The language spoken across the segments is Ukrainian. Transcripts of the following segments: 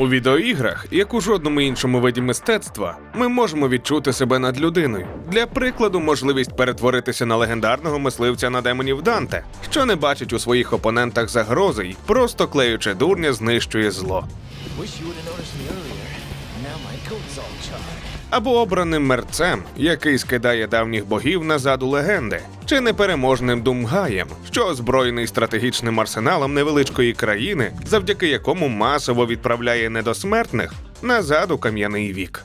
У відеоіграх, як у жодному іншому виді мистецтва, ми можемо відчути себе над людиною. Для прикладу, можливість перетворитися на легендарного мисливця на демонів Данте, що не бачить у своїх опонентах загрози й просто клеючи дурня знищує зло. Wish you Або обраним мерцем, який скидає давніх богів назад у легенди, чи непереможним Думгаєм, що озброєний стратегічним арсеналом невеличкої країни, завдяки якому масово відправляє недосмертних назад у кам'яний вік.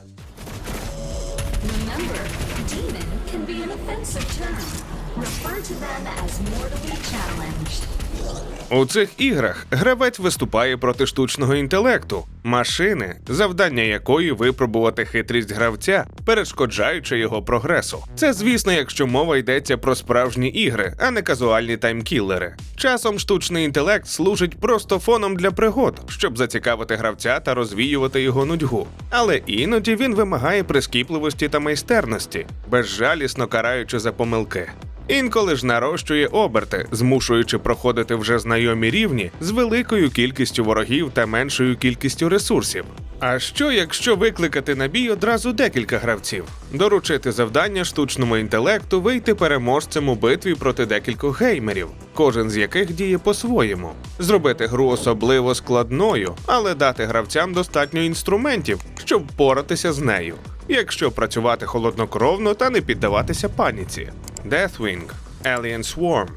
У цих іграх гравець виступає проти штучного інтелекту, машини, завдання якої випробувати хитрість гравця, перешкоджаючи його прогресу. Це, звісно, якщо мова йдеться про справжні ігри, а не казуальні таймкілери. Часом штучний інтелект служить просто фоном для пригод, щоб зацікавити гравця та розвіювати його нудьгу. Але іноді він вимагає прискіпливості та майстерності, безжалісно караючи за помилки. Інколи ж нарощує оберти, змушуючи проходити вже знайомі рівні з великою кількістю ворогів та меншою кількістю ресурсів. А що, якщо викликати на бій одразу декілька гравців, доручити завдання штучному інтелекту вийти переможцем у битві проти декількох геймерів, кожен з яких діє по-своєму, зробити гру особливо складною, але дати гравцям достатньо інструментів, щоб впоратися з нею, якщо працювати холоднокровно та не піддаватися паніці. Deathwing, Alien Swarm,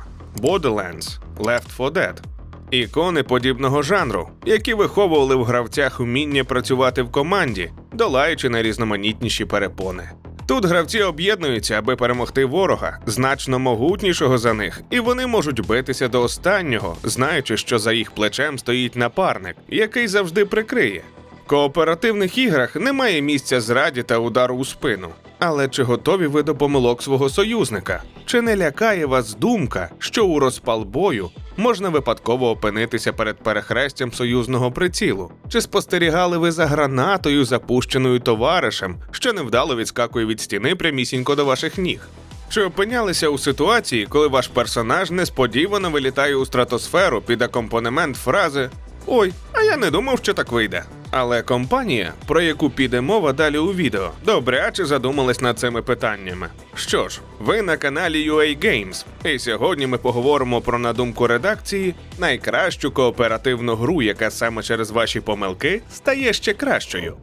Borderlands, Left 4 Dead – ікони подібного жанру, які виховували в гравцях уміння працювати в команді, долаючи найрізноманітніші перепони. Тут гравці об'єднуються, аби перемогти ворога, значно могутнішого за них, і вони можуть битися до останнього, знаючи, що за їх плечем стоїть напарник, який завжди прикриє. Кооперативних іграх немає місця зраді та удару у спину. Але чи готові ви до помилок свого союзника? Чи не лякає вас думка, що у розпал бою можна випадково опинитися перед перехрестям союзного прицілу? Чи спостерігали ви за гранатою, запущеною товаришем, що невдало відскакує від стіни прямісінько до ваших ніг? Чи опинялися у ситуації, коли ваш персонаж несподівано вилітає у стратосферу під акомпанемент фрази Ой, а я не думав, що так вийде. Але компанія, про яку піде мова далі у відео, добряче задумалась над цими питаннями. Що ж, ви на каналі UA Games, і сьогодні ми поговоримо про, на думку редакції, найкращу кооперативну гру, яка саме через ваші помилки стає ще кращою.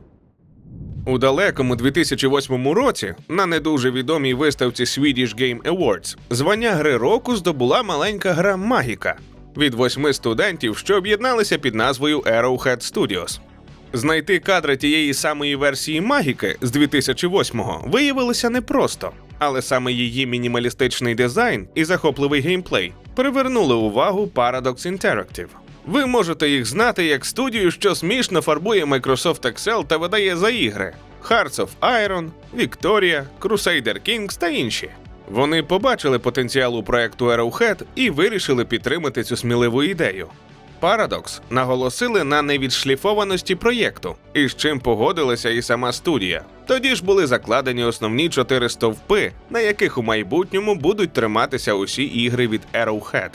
У далекому 2008 році на не дуже відомій виставці Swedish Game Awards звання гри року здобула маленька гра Магіка від восьми студентів, що об'єдналися під назвою Arrowhead Studios. Знайти кадри тієї самої версії магіки з 2008-го виявилося непросто, але саме її мінімалістичний дизайн і захопливий геймплей привернули увагу Paradox Interactive. Ви можете їх знати як студію, що смішно фарбує Microsoft Excel та видає за ігри Hearts of Iron, Victoria, Crusader Kings та інші. Вони побачили потенціал у проекту Arrowhead і вирішили підтримати цю сміливу ідею. Paradox наголосили на невідшліфованості проєкту, і з чим погодилася і сама студія. Тоді ж були закладені основні чотири стовпи, на яких у майбутньому будуть триматися усі ігри від Arrowhead.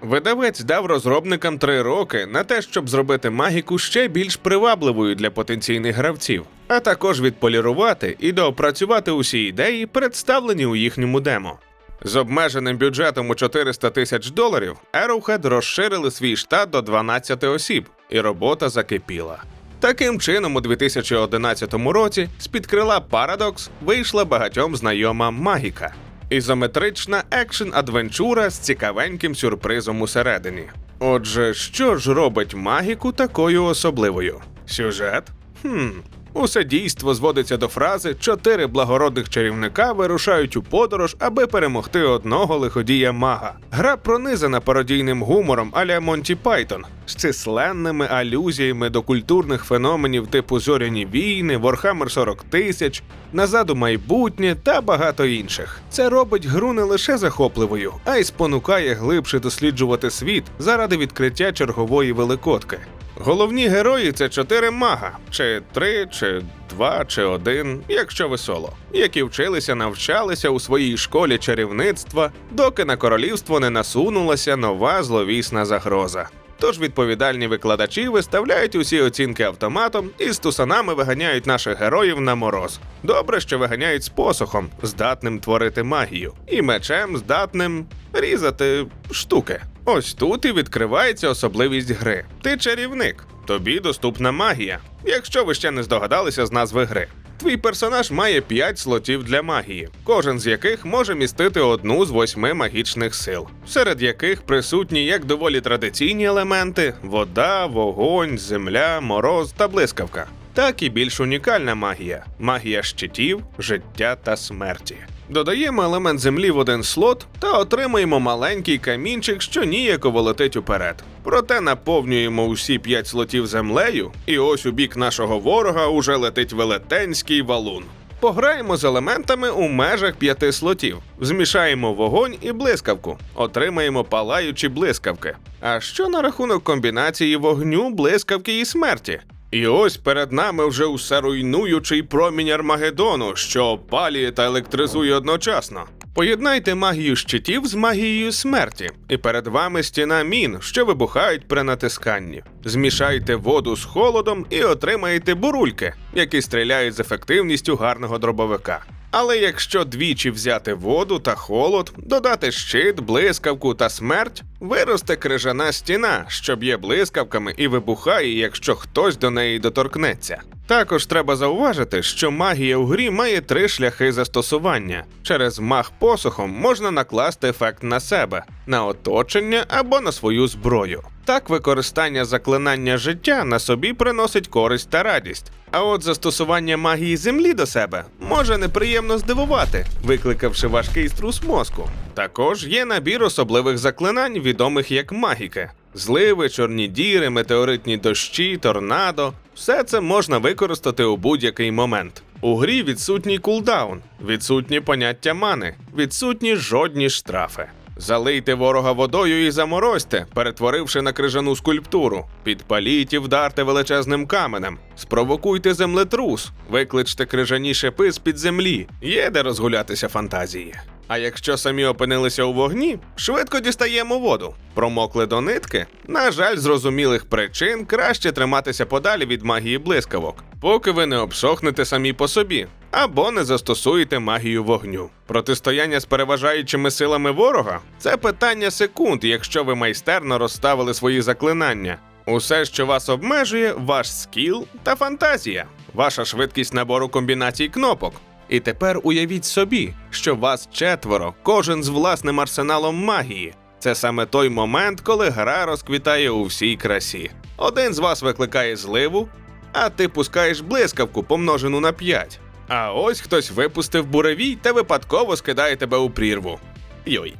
Видавець дав розробникам три роки на те, щоб зробити магіку ще більш привабливою для потенційних гравців, а також відполірувати і доопрацювати усі ідеї, представлені у їхньому демо. З обмеженим бюджетом у 400 тисяч доларів Arrowhead розширили свій штат до 12 осіб, і робота закипіла. Таким чином, у 2011 році з-під крила Paradox вийшла багатьом знайома магіка. Ізометрична екшн-адвенчура з цікавеньким сюрпризом усередині. Отже, що ж робить магіку такою особливою? Сюжет? Хм. Усе дійство зводиться до фрази чотири благородних чарівника вирушають у подорож, аби перемогти одного лиходія мага. Гра пронизана пародійним гумором аля Монті Пайтон з численними алюзіями до культурних феноменів типу Зоряні війни, Warhammer 40 тисяч, Назад у майбутнє та багато інших. Це робить гру не лише захопливою, а й спонукає глибше досліджувати світ заради відкриття чергової великодки. Головні герої це чотири мага, чи три, чи два, чи один, якщо ви соло, які вчилися, навчалися у своїй школі чарівництва, доки на королівство не насунулася нова зловісна загроза. Тож відповідальні викладачі виставляють усі оцінки автоматом і з тусанами виганяють наших героїв на мороз. Добре, що виганяють з посохом, здатним творити магію, і мечем, здатним різати штуки. Ось тут і відкривається особливість гри. Ти чарівник, тобі доступна магія. Якщо ви ще не здогадалися з назви гри. Твій персонаж має 5 слотів для магії, кожен з яких може містити одну з восьми магічних сил, серед яких присутні як доволі традиційні елементи: вода, вогонь, земля, мороз та блискавка, так і більш унікальна магія магія щитів, життя та смерті. Додаємо елемент землі в один слот та отримаємо маленький камінчик, що ніяково летить уперед. Проте наповнюємо усі п'ять слотів землею, і ось у бік нашого ворога уже летить велетенський валун. Пограємо з елементами у межах п'яти слотів, змішаємо вогонь і блискавку, отримаємо палаючі блискавки. А що на рахунок комбінації вогню, блискавки і смерті? І ось перед нами вже усе руйнуючий промінь Армагеддону, що опалює та електризує одночасно. Поєднайте магію щитів з магією смерті, і перед вами стіна мін, що вибухають при натисканні. Змішайте воду з холодом і отримаєте бурульки, які стріляють з ефективністю гарного дробовика. Але якщо двічі взяти воду та холод, додати щит, блискавку та смерть, виросте крижана стіна, що б'є блискавками і вибухає, якщо хтось до неї доторкнеться. Також треба зауважити, що магія у грі має три шляхи застосування. Через мах посохом можна накласти ефект на себе, на оточення або на свою зброю. Так, використання заклинання життя на собі приносить користь та радість. А от застосування магії землі до себе може неприємно здивувати, викликавши важкий струс мозку. Також є набір особливих заклинань, відомих як магіки. Зливи, чорні діри, метеоритні дощі, торнадо все це можна використати у будь-який момент. У грі відсутній кулдаун, відсутні поняття мани, відсутні жодні штрафи. Залийте ворога водою і заморозьте, перетворивши на крижану скульптуру. Підпаліть і вдарте величезним каменем. Спровокуйте землетрус, викличте крижані шипи з під землі. Є де розгулятися фантазії. А якщо самі опинилися у вогні, швидко дістаємо воду. Промокли до нитки. На жаль, зрозумілих причин краще триматися подалі від магії блискавок, поки ви не обсохнете самі по собі або не застосуєте магію вогню. Протистояння з переважаючими силами ворога це питання секунд, якщо ви майстерно розставили свої заклинання. Усе, що вас обмежує, ваш скіл та фантазія, ваша швидкість набору комбінацій кнопок. І тепер уявіть собі, що вас четверо, кожен з власним арсеналом магії. Це саме той момент, коли гра розквітає у всій красі. Один з вас викликає зливу, а ти пускаєш блискавку, помножену на 5. А ось хтось випустив буревій та випадково скидає тебе у прірву. Йой.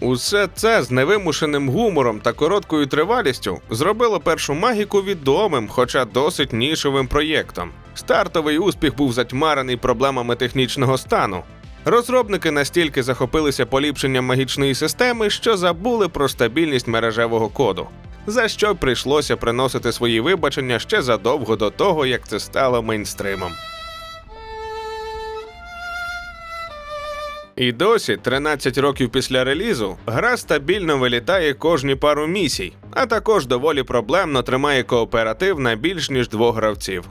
Усе це з невимушеним гумором та короткою тривалістю зробило першу магіку відомим, хоча досить нішовим проєктом. Стартовий успіх був затьмарений проблемами технічного стану. Розробники настільки захопилися поліпшенням магічної системи, що забули про стабільність мережевого коду, за що прийшлося приносити свої вибачення ще задовго до того, як це стало мейнстримом. І досі, 13 років після релізу, гра стабільно вилітає кожні пару місій, а також доволі проблемно тримає кооператив на більш ніж двох гравців.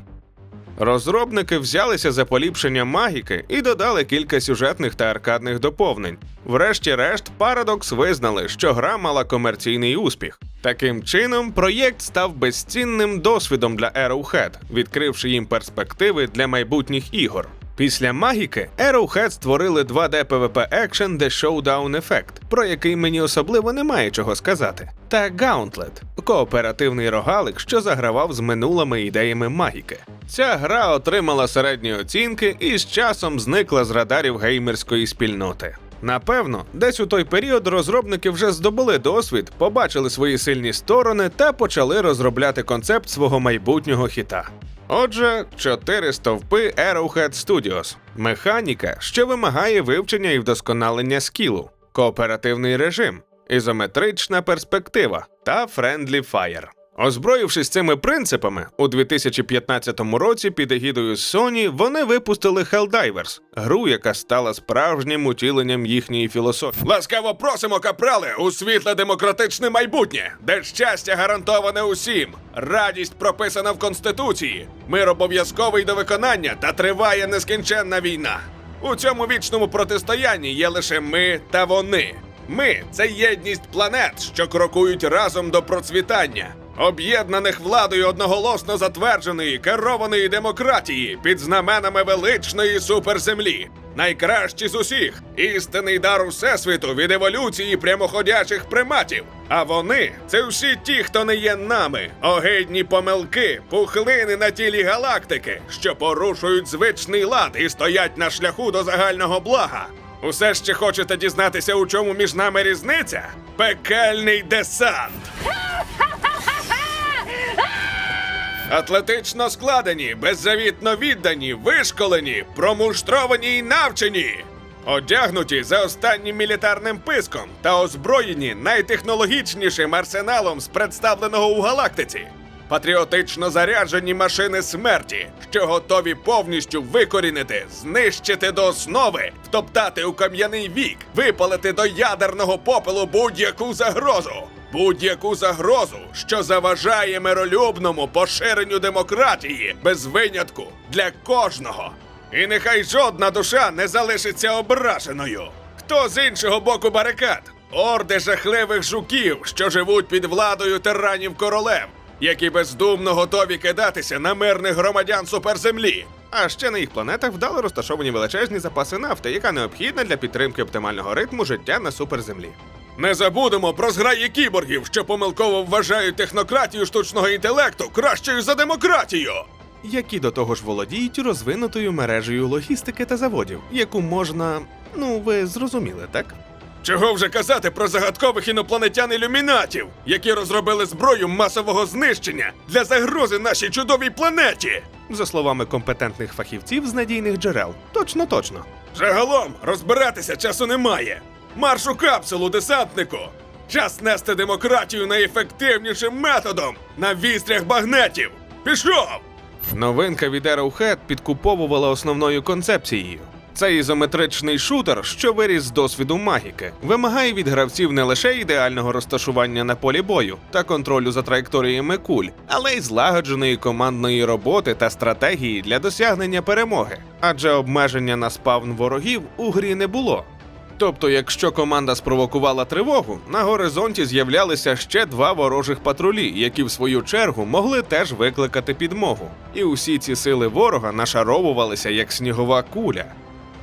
Розробники взялися за поліпшення магіки і додали кілька сюжетних та аркадних доповнень. Врешті-решт, Paradox визнали, що гра мала комерційний успіх. Таким чином, проєкт став безцінним досвідом для Arrowhead, відкривши їм перспективи для майбутніх ігор. Після магіки Arrowhead створили 2D PvP екшен The Showdown Effect, про який мені особливо немає чого сказати. Та Gauntlet – кооперативний рогалик, що загравав з минулими ідеями магіки. Ця гра отримала середні оцінки і з часом зникла з радарів геймерської спільноти. Напевно, десь у той період розробники вже здобули досвід, побачили свої сильні сторони та почали розробляти концепт свого майбутнього хіта. Отже, чотири стовпи Arrowhead Studios. Механіка, що вимагає вивчення і вдосконалення скілу, кооперативний режим, ізометрична перспектива та Friendly Fire. Озброївшись цими принципами, у 2015 році під егідою Sony вони випустили Helldivers, гру, яка стала справжнім утіленням їхньої філософії. Ласкаво просимо, капрали, у світле демократичне майбутнє, де щастя гарантоване усім. Радість прописана в конституції, мир обов'язковий до виконання та триває нескінченна війна. У цьому вічному протистоянні є лише ми та вони. Ми це єдність планет, що крокують разом до процвітання, об'єднаних владою одноголосно затвердженої керованої демократії під знаменами величної суперземлі. Найкращі з усіх істинний дар усесвіту від еволюції прямоходячих приматів. А вони це всі ті, хто не є нами, огидні помилки, пухлини на тілі галактики, що порушують звичний лад і стоять на шляху до загального блага. Усе ще хочете дізнатися, у чому між нами різниця? Пекельний десант. Атлетично складені, беззавітно віддані, вишколені, промуштровані й навчені. Одягнуті за останнім мілітарним писком та озброєні найтехнологічнішим арсеналом з представленого у галактиці. Патріотично заряджені машини смерті, що готові повністю викорінити, знищити до основи, втоптати у кам'яний вік, випалити до ядерного попелу будь-яку загрозу. Будь-яку загрозу, що заважає миролюбному поширенню демократії без винятку для кожного. І нехай жодна душа не залишиться ображеною. Хто з іншого боку барикад? Орди жахливих жуків, що живуть під владою тиранів королев, які бездумно готові кидатися на мирних громадян суперземлі. А ще на їх планетах вдало розташовані величезні запаси нафти, яка необхідна для підтримки оптимального ритму життя на суперземлі. Не забудемо про зграї кіборгів, що помилково вважають технократію штучного інтелекту кращою за демократію. Які до того ж володіють розвинутою мережею логістики та заводів, яку можна. Ну, ви зрозуміли, так? Чого вже казати про загадкових інопланетян ілюмінатів, які розробили зброю масового знищення для загрози нашій чудовій планеті? За словами компетентних фахівців з надійних джерел. Точно, точно. Загалом розбиратися часу немає. Марш у капсулу, десантнику! Час нести демократію найефективнішим методом на вістрях багнетів. Пішов! Новинка від Arrowhead підкуповувала основною концепцією. Цей ізометричний шутер, що виріс з досвіду магіки, вимагає від гравців не лише ідеального розташування на полі бою та контролю за траєкторіями куль, але й злагодженої командної роботи та стратегії для досягнення перемоги, адже обмеження на спавн ворогів у грі не було. Тобто, якщо команда спровокувала тривогу, на горизонті з'являлися ще два ворожих патрулі, які в свою чергу могли теж викликати підмогу. І усі ці сили ворога нашаровувалися як снігова куля.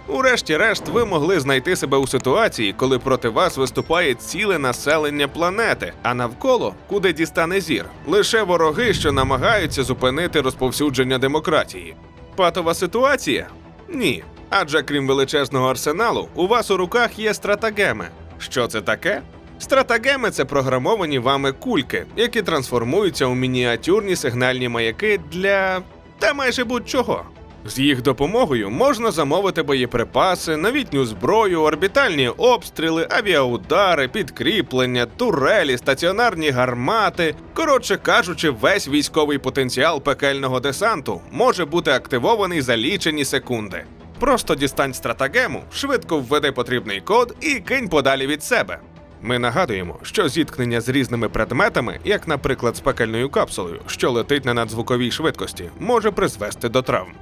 Урешті-решт, ви могли знайти себе у ситуації, коли проти вас виступає ціле населення планети, а навколо, куди дістане зір, лише вороги, що намагаються зупинити розповсюдження демократії. Патова ситуація? Ні. Адже крім величезного арсеналу, у вас у руках є стратагеми. Що це таке? Стратагеми це програмовані вами кульки, які трансформуються у мініатюрні сигнальні маяки для та майже будь-чого. З їх допомогою можна замовити боєприпаси, новітню зброю, орбітальні обстріли, авіаудари, підкріплення, турелі, стаціонарні гармати. Коротше кажучи, весь військовий потенціал пекельного десанту може бути активований за лічені секунди. Просто дістань стратагему, швидко введи потрібний код і кинь подалі від себе. Ми нагадуємо, що зіткнення з різними предметами, як, наприклад, з пекельною капсулою, що летить на надзвуковій швидкості, може призвести до травм.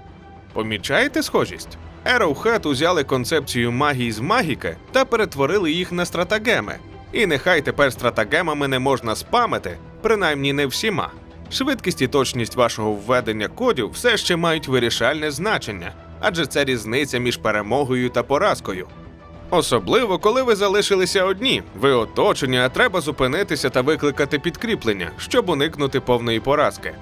Помічаєте схожість? Arrowhead узяли концепцію магії з магіки та перетворили їх на стратагеми. І нехай тепер стратагемами не можна спамити, принаймні не всіма. Швидкість і точність вашого введення кодів все ще мають вирішальне значення, адже це різниця між перемогою та поразкою. Особливо, коли ви залишилися одні, ви оточені, а треба зупинитися та викликати підкріплення, щоб уникнути повної поразки.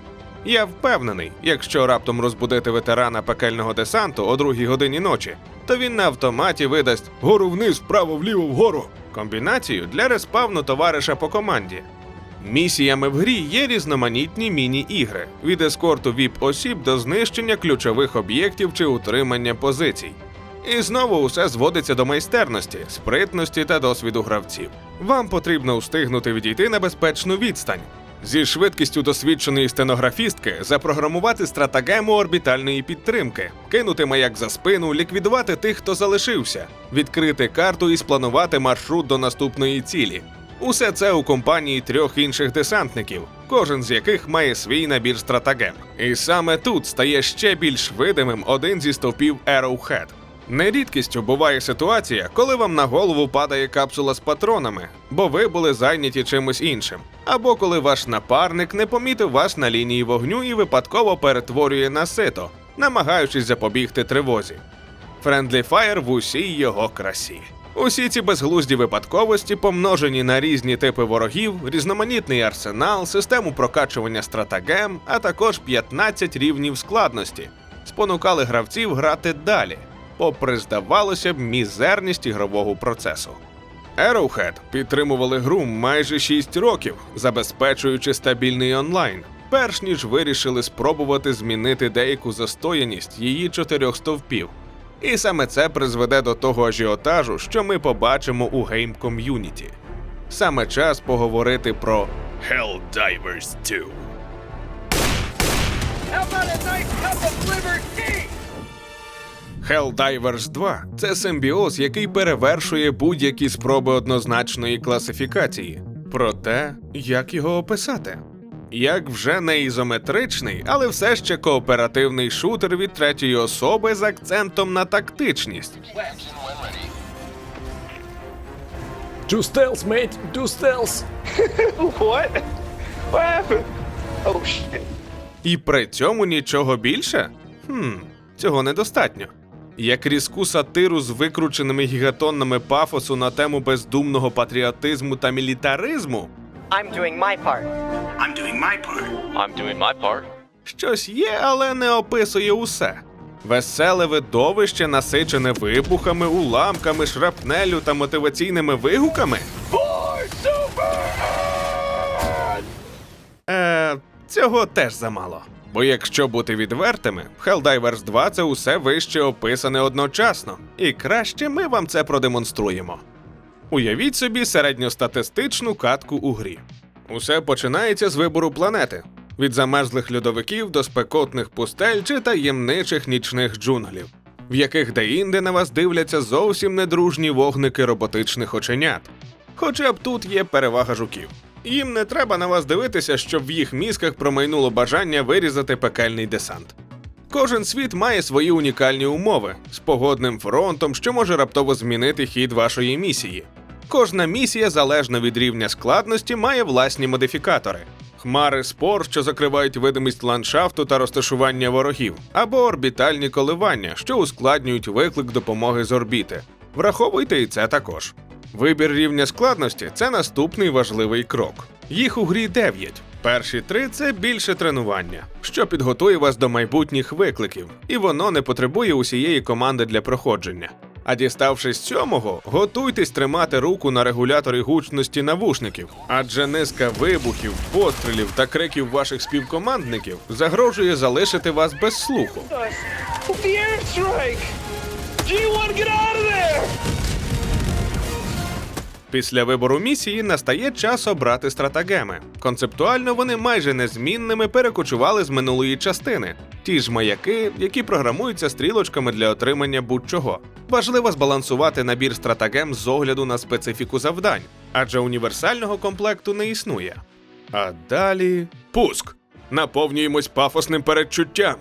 Я впевнений, якщо раптом розбудити ветерана пекельного десанту о другій годині ночі, то він на автоматі видасть гору вниз, вправо, вліво, вгору комбінацію для респавну товариша по команді. Місіями в грі є різноманітні міні-ігри від ескорту віп осіб до знищення ключових об'єктів чи утримання позицій. І знову усе зводиться до майстерності, спритності та досвіду гравців. Вам потрібно встигнути відійти на безпечну відстань, Зі швидкістю досвідченої стенографістки запрограмувати стратагему орбітальної підтримки, кинути маяк за спину, ліквідувати тих, хто залишився, відкрити карту і спланувати маршрут до наступної цілі. Усе це у компанії трьох інших десантників, кожен з яких має свій набір стратагем. І саме тут стає ще більш видимим один зі стовпів Arrowhead. Нерідкістю буває ситуація, коли вам на голову падає капсула з патронами, бо ви були зайняті чимось іншим, або коли ваш напарник не помітив вас на лінії вогню і випадково перетворює на сито, намагаючись запобігти тривозі. Friendly Fire в усій його красі. Усі ці безглузді випадковості, помножені на різні типи ворогів, різноманітний арсенал, систему прокачування стратагем, а також 15 рівнів складності, спонукали гравців грати далі, попри здавалося б мізерність ігрового процесу. Arrowhead підтримували гру майже 6 років, забезпечуючи стабільний онлайн, перш ніж вирішили спробувати змінити деяку застояність її чотирьох стовпів. І саме це призведе до того ажіотажу, що ми побачимо у гейм ком'юніті. Саме час поговорити про Helldivers 2. Helldivers 2 це симбіоз, який перевершує будь-які спроби однозначної класифікації. Проте, як його описати? Як вже не ізометричний, але все ще кооперативний шутер від третьої особи з акцентом на тактичність. Do stealth, mate. Do stealth. What? What happened? Oh shit. І при цьому нічого більше? Хм, цього недостатньо. Як різку сатиру з викрученими гігатоннами пафосу на тему бездумного патріотизму та мілітаризму, I'm doing my part. I'm doing my part. Щось є, але не описує усе. Веселе видовище, насичене вибухами, уламками, шрапнелю та мотиваційними вигуками. Е, цього теж замало. Бо якщо бути відвертими, Helldivers 2 це усе вище описане одночасно, і краще ми вам це продемонструємо. Уявіть собі середньостатистичну катку у грі. Усе починається з вибору планети від замерзлих льодовиків до спекотних пустель чи таємничих нічних джунглів, в яких деінде на вас дивляться зовсім недружні вогники роботичних оченят. Хоча б тут є перевага жуків. Їм не треба на вас дивитися, щоб в їх мізках промайнуло бажання вирізати пекельний десант. Кожен світ має свої унікальні умови з погодним фронтом, що може раптово змінити хід вашої місії. Кожна місія, залежно від рівня складності, має власні модифікатори: хмари спор, що закривають видимість ландшафту та розташування ворогів, або орбітальні коливання, що ускладнюють виклик допомоги з орбіти. Враховуйте і це також. Вибір рівня складності це наступний важливий крок. Їх у грі 9. Перші три це більше тренування, що підготує вас до майбутніх викликів, і воно не потребує усієї команди для проходження. А діставшись сьомого, готуйтесь тримати руку на регуляторі гучності навушників, адже низка вибухів, пострілів та криків ваших співкомандників загрожує залишити вас без слуху. Після вибору місії настає час обрати стратагеми. Концептуально вони майже незмінними перекочували з минулої частини. Ті ж маяки, які програмуються стрілочками для отримання будь-чого. Важливо збалансувати набір стратагем з огляду на специфіку завдань, адже універсального комплекту не існує. А далі пуск. Наповнюємось пафосним передчуттям.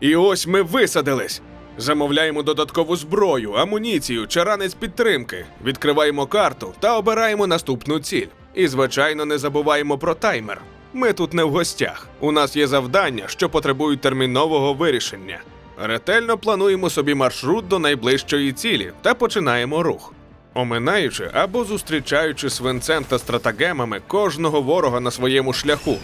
І ось ми висадились. Замовляємо додаткову зброю, амуніцію, чаранець підтримки, відкриваємо карту та обираємо наступну ціль. І, звичайно, не забуваємо про таймер. Ми тут не в гостях. У нас є завдання, що потребують термінового вирішення. Ретельно плануємо собі маршрут до найближчої цілі та починаємо рух. Оминаючи або зустрічаючи свинцем та стратагемами кожного ворога на своєму шляху,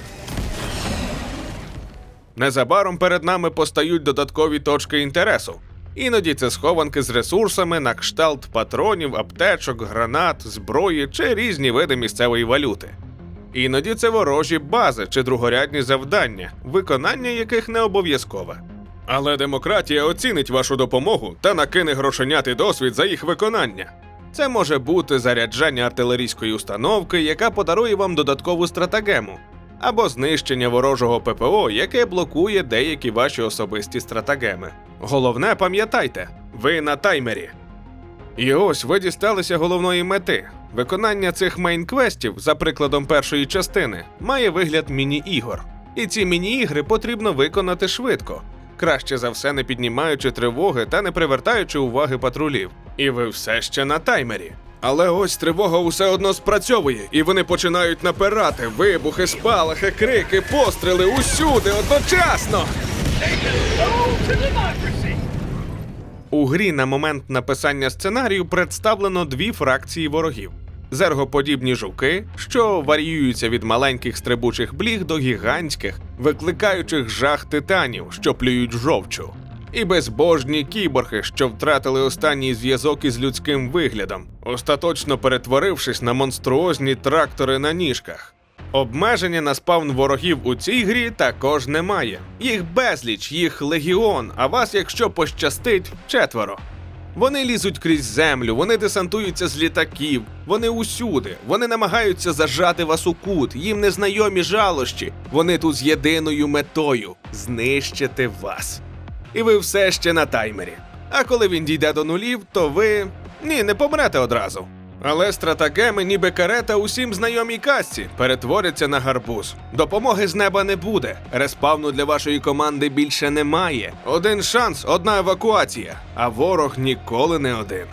Незабаром перед нами постають додаткові точки інтересу. Іноді це схованки з ресурсами на кшталт патронів, аптечок, гранат, зброї чи різні види місцевої валюти. Іноді це ворожі бази чи другорядні завдання, виконання яких не обов'язкове. Але демократія оцінить вашу допомогу та накине грошенятий досвід за їх виконання. Це може бути заряджання артилерійської установки, яка подарує вам додаткову стратагему, або знищення ворожого ППО, яке блокує деякі ваші особисті стратагеми. Головне, пам'ятайте, ви на таймері. І ось ви дісталися головної мети. Виконання цих мейн-квестів, за прикладом першої частини, має вигляд міні-ігор. І ці міні-ігри потрібно виконати швидко, краще за все не піднімаючи тривоги та не привертаючи уваги патрулів. І ви все ще на таймері. Але ось тривога усе одно спрацьовує, і вони починають напирати. Вибухи, спалахи, крики, постріли усюди одночасно. У грі на момент написання сценарію представлено дві фракції ворогів: зергоподібні жуки, що варіюються від маленьких стрибучих бліг до гігантських, викликаючих жах титанів, що плюють жовчу, і безбожні кіборги, що втратили останній зв'язок із людським виглядом, остаточно перетворившись на монструозні трактори на ніжках. Обмеження на спавн ворогів у цій грі також немає. Їх безліч, їх легіон, а вас, якщо пощастить, четверо. Вони лізуть крізь землю, вони десантуються з літаків, вони усюди, вони намагаються зажати вас у кут, їм незнайомі жалощі. Вони тут з єдиною метою знищити вас. І ви все ще на таймері. А коли він дійде до нулів, то ви ні, не помрете одразу. Але стратагеми, ніби карета усім знайомій касці, перетворяться на гарбуз. Допомоги з неба не буде. Респавну для вашої команди більше немає. Один шанс, одна евакуація, а ворог ніколи не один.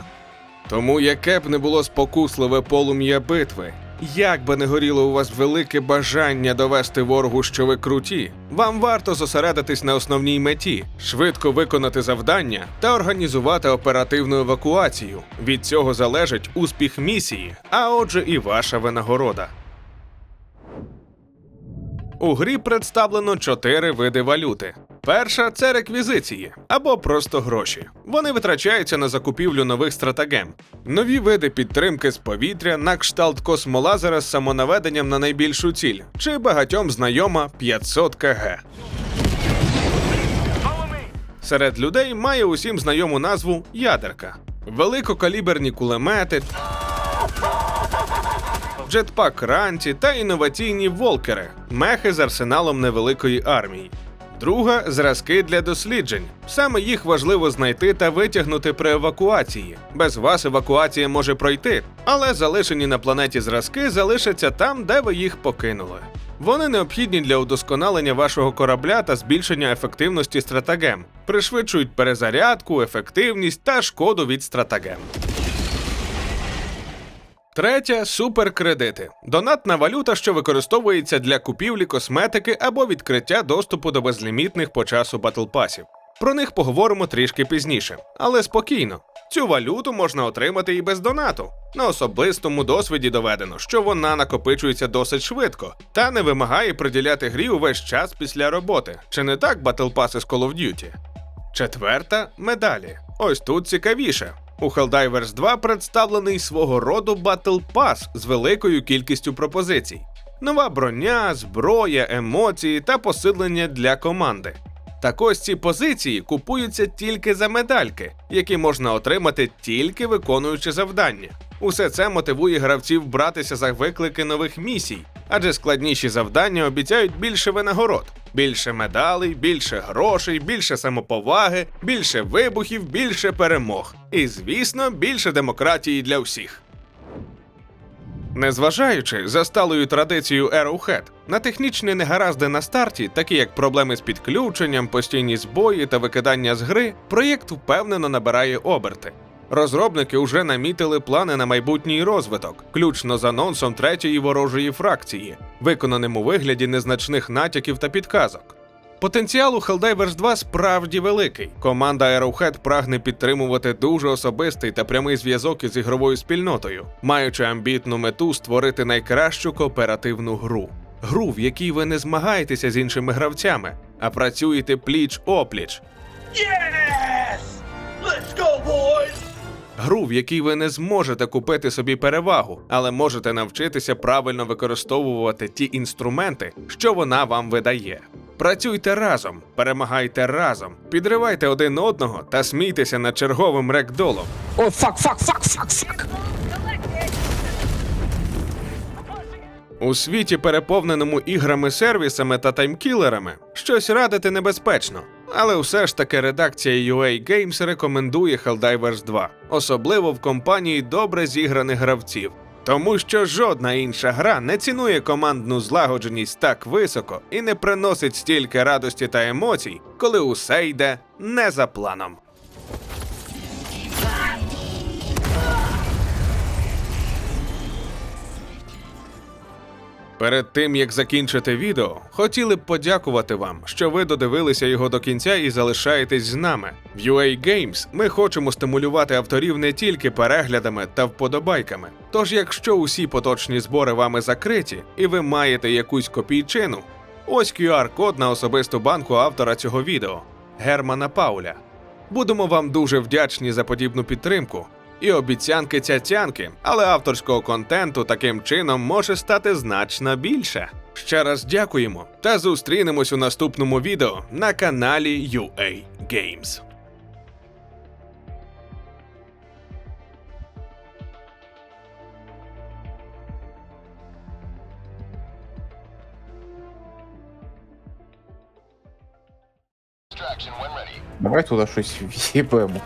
Тому яке б не було спокусливе полум'я битви, як би не горіло у вас велике бажання довести ворогу, що ви круті, вам варто зосередитись на основній меті, швидко виконати завдання та організувати оперативну евакуацію. Від цього залежить успіх місії, а отже, і ваша винагорода. У грі представлено чотири види валюти. Перша це реквізиції або просто гроші. Вони витрачаються на закупівлю нових стратагем. Нові види підтримки з повітря на кшталт космолазера з самонаведенням на найбільшу ціль, чи багатьом знайома 500 кг. Серед людей має усім знайому назву ядерка. Великокаліберні кулемети, джетпак ранці та інноваційні волкери, мехи з арсеналом невеликої армії. Друга зразки для досліджень. Саме їх важливо знайти та витягнути при евакуації. Без вас евакуація може пройти, але залишені на планеті зразки залишаться там, де ви їх покинули. Вони необхідні для удосконалення вашого корабля та збільшення ефективності стратагем, пришвидшують перезарядку, ефективність та шкоду від стратагем. Третя суперкредити. Донатна валюта, що використовується для купівлі косметики або відкриття доступу до безлімітних по часу батлпасів. Про них поговоримо трішки пізніше, але спокійно. Цю валюту можна отримати і без донату. На особистому досвіді доведено, що вона накопичується досить швидко та не вимагає приділяти грі увесь час після роботи. Чи не так батлпаси з Call of Duty? Четверта медалі. Ось тут цікавіше. У Helldivers 2 представлений свого роду Battle Pass з великою кількістю пропозицій: нова броня, зброя, емоції та посилення для команди. Так ось ці позиції купуються тільки за медальки, які можна отримати тільки виконуючи завдання. Усе це мотивує гравців братися за виклики нових місій, адже складніші завдання обіцяють більше винагород, більше медалей, більше грошей, більше самоповаги, більше вибухів, більше перемог. І, звісно, більше демократії для всіх. Незважаючи за сталою традицією Arrowhead, на технічні негаразди на старті, такі як проблеми з підключенням, постійні збої та викидання з гри, проєкт впевнено набирає оберти. Розробники вже намітили плани на майбутній розвиток, включно з анонсом третьої ворожої фракції, виконаним у вигляді незначних натяків та підказок. Потенціал у Helldivers 2 справді великий. Команда Arrowhead прагне підтримувати дуже особистий та прямий зв'язок із ігровою спільнотою, маючи амбітну мету створити найкращу кооперативну гру. Гру, в якій ви не змагаєтеся з іншими гравцями, а працюєте пліч опліч. Yes! Let's go, boys! Гру, в якій ви не зможете купити собі перевагу, але можете навчитися правильно використовувати ті інструменти, що вона вам видає. Працюйте разом, перемагайте разом, підривайте один одного та смійтеся над черговим рекдолом. О, фак, фак, фак, фак, фак. У світі, переповненому іграми, сервісами та таймкілерами, щось радити небезпечно. Але все ж таки редакція UA Games рекомендує Helldivers 2, особливо в компанії добре зіграних гравців. Тому що жодна інша гра не цінує командну злагодженість так високо і не приносить стільки радості та емоцій, коли усе йде не за планом. Перед тим як закінчити відео, хотіли б подякувати вам, що ви додивилися його до кінця і залишаєтесь з нами. В UA Games ми хочемо стимулювати авторів не тільки переглядами та вподобайками. Тож, якщо усі поточні збори вами закриті і ви маєте якусь копійчину, ось QR-код на особисту банку автора цього відео Германа Пауля. Будемо вам дуже вдячні за подібну підтримку. І обіцянки цяцянки, але авторського контенту таким чином може стати значно більше. Ще раз дякуємо та зустрінемось у наступному відео на каналі UA Games. Давай туди щось в'їбемо.